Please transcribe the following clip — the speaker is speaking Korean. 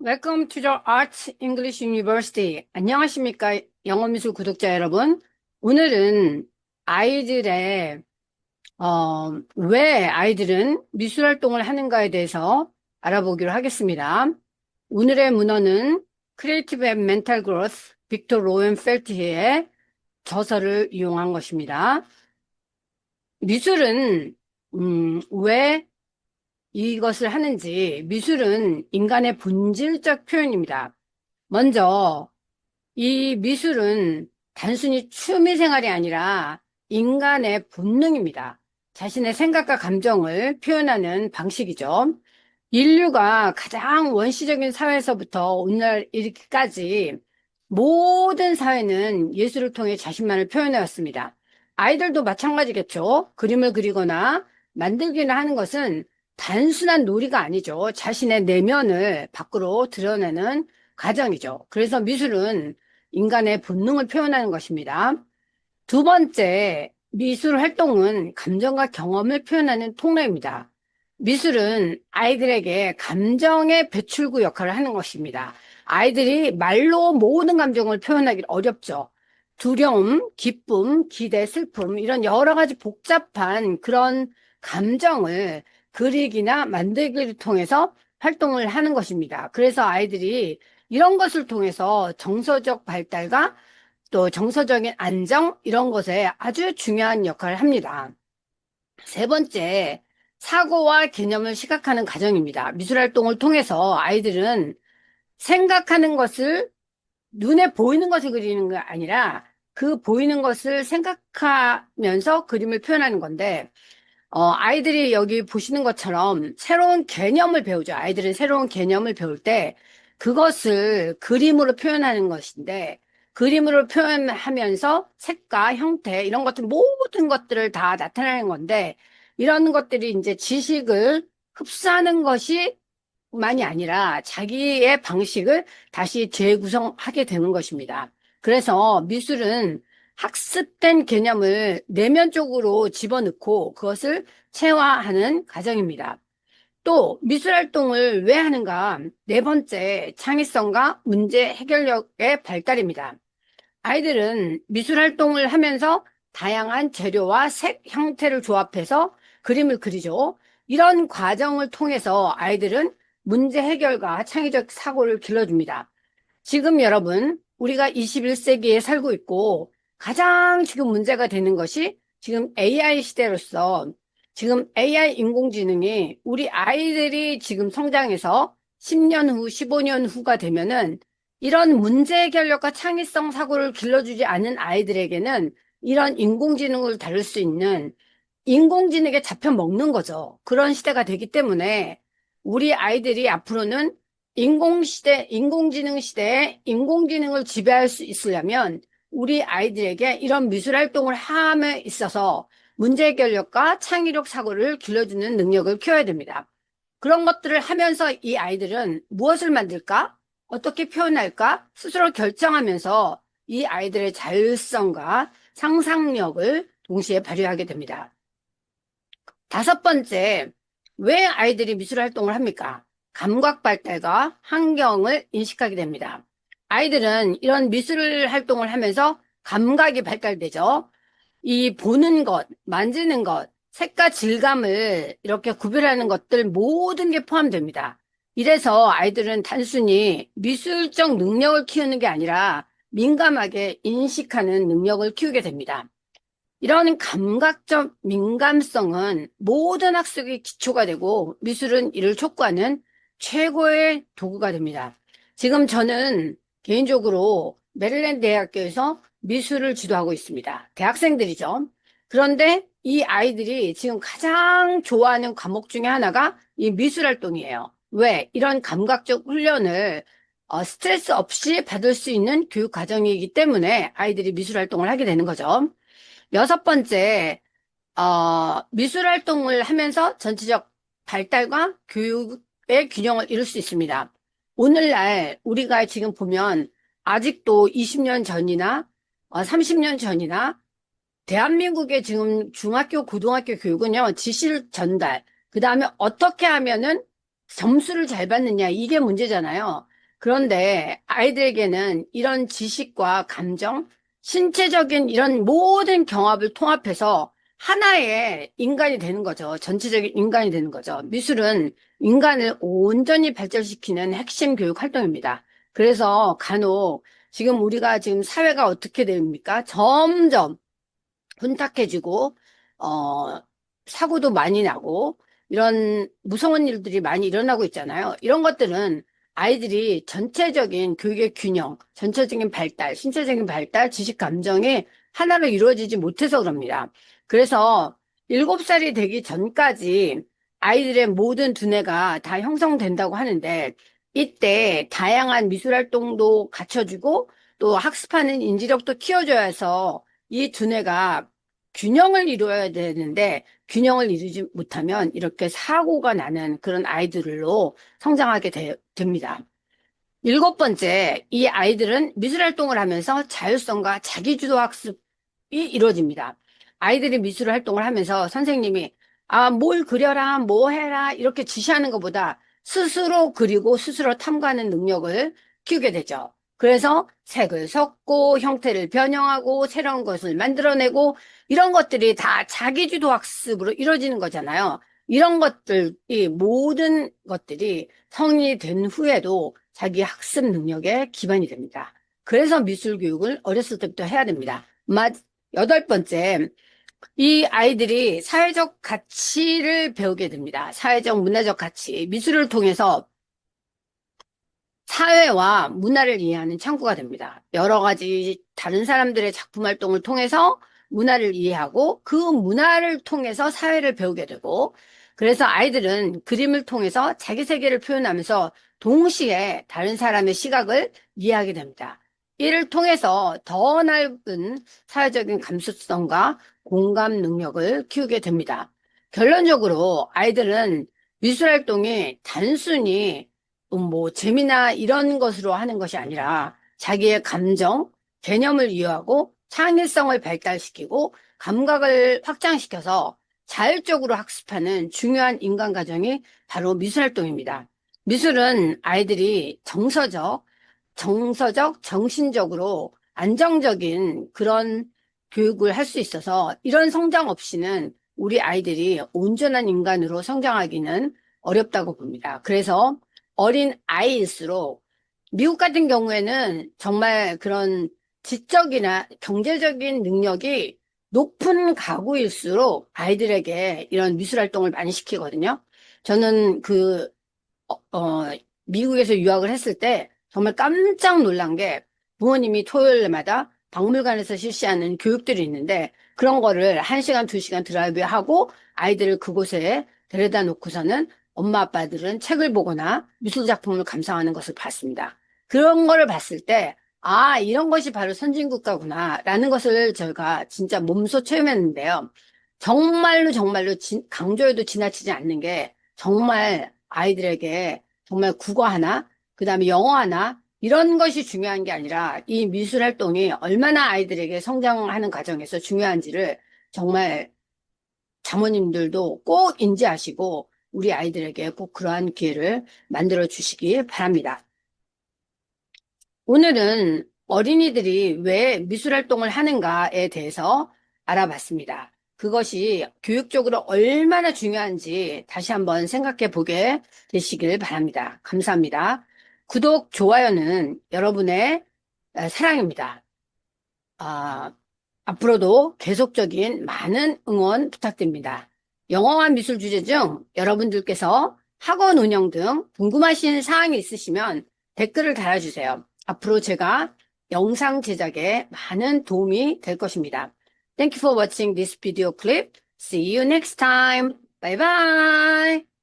Welcome to the Arts English University. 안녕하십니까? 영어미술 구독자 여러분. 오늘은 아이들의, 어, 왜 아이들은 미술 활동을 하는가에 대해서 알아보기로 하겠습니다. 오늘의 문헌은 Creative and Mental Growth, 빅터 로엔펠트의 저서를 이용한 것입니다. 미술은, 음, 왜 이것을 하는지 미술은 인간의 본질적 표현입니다. 먼저 이 미술은 단순히 취미 생활이 아니라 인간의 본능입니다. 자신의 생각과 감정을 표현하는 방식이죠. 인류가 가장 원시적인 사회에서부터 오늘날 이렇게까지 모든 사회는 예술을 통해 자신만을 표현해 왔습니다. 아이들도 마찬가지겠죠. 그림을 그리거나 만들기나 하는 것은 단순한 놀이가 아니죠. 자신의 내면을 밖으로 드러내는 과정이죠. 그래서 미술은 인간의 본능을 표현하는 것입니다. 두 번째, 미술 활동은 감정과 경험을 표현하는 통로입니다. 미술은 아이들에게 감정의 배출구 역할을 하는 것입니다. 아이들이 말로 모든 감정을 표현하기 어렵죠. 두려움, 기쁨, 기대, 슬픔, 이런 여러 가지 복잡한 그런 감정을 그리기나 만들기를 통해서 활동을 하는 것입니다. 그래서 아이들이 이런 것을 통해서 정서적 발달과 또 정서적인 안정 이런 것에 아주 중요한 역할을 합니다. 세 번째, 사고와 개념을 시각하는 과정입니다. 미술 활동을 통해서 아이들은 생각하는 것을 눈에 보이는 것을 그리는 게 아니라 그 보이는 것을 생각하면서 그림을 표현하는 건데 어, 아이들이 여기 보시는 것처럼 새로운 개념을 배우죠. 아이들은 새로운 개념을 배울 때 그것을 그림으로 표현하는 것인데 그림으로 표현하면서 색과 형태 이런 것들 모든 것들을 다 나타내는 건데 이런 것들이 이제 지식을 흡수하는 것이 만이 아니라 자기의 방식을 다시 재구성하게 되는 것입니다. 그래서 미술은 학습된 개념을 내면 쪽으로 집어넣고 그것을 체화하는 과정입니다. 또 미술 활동을 왜 하는가? 네 번째, 창의성과 문제 해결력의 발달입니다. 아이들은 미술 활동을 하면서 다양한 재료와 색, 형태를 조합해서 그림을 그리죠. 이런 과정을 통해서 아이들은 문제 해결과 창의적 사고를 길러줍니다. 지금 여러분, 우리가 21세기에 살고 있고 가장 지금 문제가 되는 것이 지금 AI 시대로서 지금 AI 인공지능이 우리 아이들이 지금 성장해서 10년 후, 15년 후가 되면은 이런 문제 해결력과 창의성 사고를 길러주지 않은 아이들에게는 이런 인공지능을 다룰 수 있는 인공지능에 잡혀 먹는 거죠. 그런 시대가 되기 때문에 우리 아이들이 앞으로는 인공시대, 인공지능 시대에 인공지능을 지배할 수 있으려면 우리 아이들에게 이런 미술 활동을 함에 있어서 문제 해결력과 창의력 사고를 길러주는 능력을 키워야 됩니다. 그런 것들을 하면서 이 아이들은 무엇을 만들까? 어떻게 표현할까? 스스로 결정하면서 이 아이들의 자율성과 상상력을 동시에 발휘하게 됩니다. 다섯 번째, 왜 아이들이 미술 활동을 합니까? 감각 발달과 환경을 인식하게 됩니다. 아이들은 이런 미술 활동을 하면서 감각이 발달되죠. 이 보는 것, 만지는 것, 색과 질감을 이렇게 구별하는 것들 모든 게 포함됩니다. 이래서 아이들은 단순히 미술적 능력을 키우는 게 아니라 민감하게 인식하는 능력을 키우게 됩니다. 이런 감각적 민감성은 모든 학습의 기초가 되고 미술은 이를 촉구하는 최고의 도구가 됩니다. 지금 저는 개인적으로 메릴랜드 대학교에서 미술을 지도하고 있습니다. 대학생들이죠. 그런데 이 아이들이 지금 가장 좋아하는 과목 중에 하나가 이 미술 활동이에요. 왜? 이런 감각적 훈련을 어, 스트레스 없이 받을 수 있는 교육 과정이기 때문에 아이들이 미술 활동을 하게 되는 거죠. 여섯 번째, 어, 미술 활동을 하면서 전체적 발달과 교육의 균형을 이룰 수 있습니다. 오늘날 우리가 지금 보면 아직도 20년 전이나 30년 어, 전이나 대한민국의 지금 중학교, 고등학교 교육은요, 지실 전달, 그 다음에 어떻게 하면은 점수를 잘 받느냐, 이게 문제잖아요. 그런데 아이들에게는 이런 지식과 감정, 신체적인 이런 모든 경합을 통합해서 하나의 인간이 되는 거죠. 전체적인 인간이 되는 거죠. 미술은 인간을 온전히 발전시키는 핵심 교육 활동입니다. 그래서 간혹 지금 우리가 지금 사회가 어떻게 됩니까? 점점 혼탁해지고, 어, 사고도 많이 나고, 이런 무서운 일들이 많이 일어나고 있잖아요. 이런 것들은 아이들이 전체적인 교육의 균형, 전체적인 발달, 신체적인 발달, 지식 감정이 하나로 이루어지지 못해서 그럽니다. 그래서 일곱 살이 되기 전까지 아이들의 모든 두뇌가 다 형성된다고 하는데 이때 다양한 미술 활동도 갖춰주고 또 학습하는 인지력도 키워줘야 해서 이 두뇌가 균형을 이루어야 되는데 균형을 이루지 못하면 이렇게 사고가 나는 그런 아이들로 성장하게 되, 됩니다. 일곱 번째, 이 아이들은 미술 활동을 하면서 자율성과 자기주도 학습 이 이루어집니다. 아이들이 미술 활동을 하면서 선생님이 아, 뭘 그려라, 뭐 해라 이렇게 지시하는 것보다 스스로 그리고 스스로 탐구하는 능력을 키우게 되죠. 그래서 색을 섞고 형태를 변형하고 새로운 것을 만들어내고 이런 것들이 다 자기주도 학습으로 이루어지는 거잖아요. 이런 것들, 이 모든 것들이 성인이 된 후에도 자기 학습 능력에 기반이 됩니다. 그래서 미술 교육을 어렸을 때부터 해야 됩니다. 여덟 번째, 이 아이들이 사회적 가치를 배우게 됩니다. 사회적 문화적 가치. 미술을 통해서 사회와 문화를 이해하는 창구가 됩니다. 여러 가지 다른 사람들의 작품 활동을 통해서 문화를 이해하고 그 문화를 통해서 사회를 배우게 되고 그래서 아이들은 그림을 통해서 자기 세계를 표현하면서 동시에 다른 사람의 시각을 이해하게 됩니다. 이를 통해서 더 넓은 사회적인 감수성과 공감 능력을 키우게 됩니다. 결론적으로 아이들은 미술 활동이 단순히 뭐 재미나 이런 것으로 하는 것이 아니라 자기의 감정, 개념을 이해하고 창의성을 발달시키고 감각을 확장시켜서 자율적으로 학습하는 중요한 인간 과정이 바로 미술 활동입니다. 미술은 아이들이 정서적, 정서적, 정신적으로 안정적인 그런 교육을 할 수 있어서 이런 성장 없이는 우리 아이들이 온전한 인간으로 성장하기는 어렵다고 봅니다. 그래서 어린 아이일수록 미국 같은 경우에는 정말 그런 지적이나 경제적인 능력이 높은 가구일수록 아이들에게 이런 미술 활동을 많이 시키거든요. 저는 그, 어, 어, 미국에서 유학을 했을 때 정말 깜짝 놀란 게 부모님이 토요일마다 박물관에서 실시하는 교육들이 있는데 그런 거를 1시간, 2시간 드라이브 하고 아이들을 그곳에 데려다 놓고서는 엄마 아빠들은 책을 보거나 미술 작품을 감상하는 것을 봤습니다. 그런 거를 봤을 때 아, 이런 것이 바로 선진국가구나 라는 것을 저희가 진짜 몸소 체험했는데요. 정말로 정말로 진, 강조해도 지나치지 않는 게 정말 아이들에게 정말 국어 하나, 그 다음에 영어 하나, 이런 것이 중요한 게 아니라 이 미술 활동이 얼마나 아이들에게 성장하는 과정에서 중요한지를 정말 자모님들도 꼭 인지하시고 우리 아이들에게 꼭 그러한 기회를 만들어 주시기 바랍니다. 오늘은 어린이들이 왜 미술 활동을 하는가에 대해서 알아봤습니다. 그것이 교육적으로 얼마나 중요한지 다시 한번 생각해 보게 되시길 바랍니다. 감사합니다. 구독, 좋아요는 여러분의 사랑입니다. 아, 앞으로도 계속적인 많은 응원 부탁드립니다. 영어와 미술 주제 중 여러분들께서 학원 운영 등 궁금하신 사항이 있으시면 댓글을 달아주세요. 앞으로 제가 영상 제작에 많은 도움이 될 것입니다. Thank you for watching this video clip. See you next time. Bye bye.